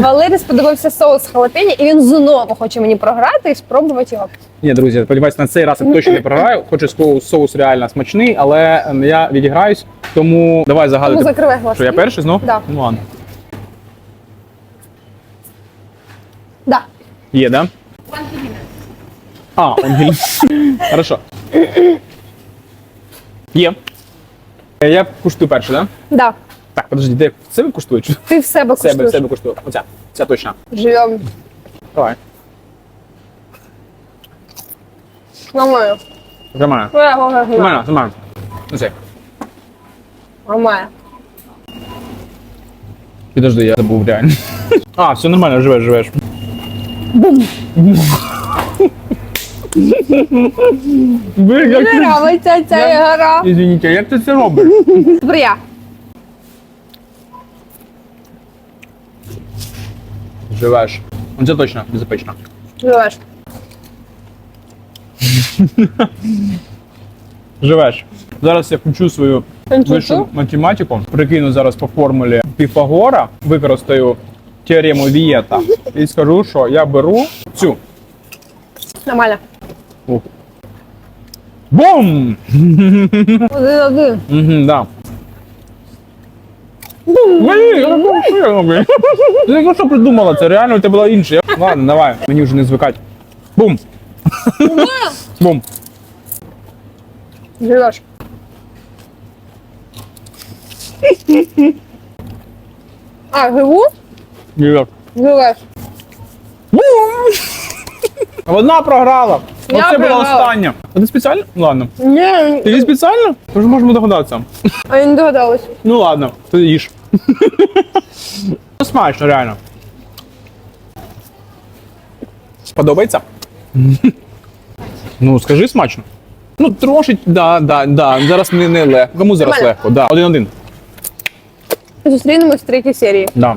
Валері сподобався соус халапені, і він знову хоче мені програти і спробувати його. Ні, друзі, сподіваюся, на цей раз я точно не програю. Хочу соус, соус реально смачний, але ем, я відіграюсь, тому давай Тому закривай глаз. Що я перший знов? Да. Ну ладно. Да. Є, да? А, Ангеліна. Хорошо. Є. Е, Я куштую перший, да? Да. Так, подожди, де в себе куштую? Чи Ти в себе в себе, в куштуєш. себе куштую? Оця. Ця точно. Живем. Давай. Нормально. Тримаю. Тримаю. Ну це. Нормально. Підожди, я забув реально. А, все нормально, живеш, живеш. Ви Мені нравиться ця Я- гра. Извините, як ти це робиш? Тепер Ну, Це точно безпечно. Живеш. Живеш. Зараз я включу свою вищу математику. Прикину зараз по формулі Піфагора, використаю теорему Вієта і скажу, що я беру цю. Нормально. Бум! Один-один. Угу, да. Блін. Ти яку що придумала? Це реально це було інше. Я- Ладно, давай, мені вже не звикати. Бум! Бум! Живеш. А, живу? Ні, Живеш. Бум! Одна програла. Я Оце була програла. остання. А ти спеціально? Ладно. Ні, Ти спеціально? Ми ж можемо догадатися. а я не догадалась. Ну ладно, ти їж. Ну, Смачно, реально. Сподобається? Ну, скажи смачно. Ну, трошки, да, да, да. Зараз не, не легко. Кому зараз Нормально. легко? Да. Один-один. Зустрінемось в третій серії. Да.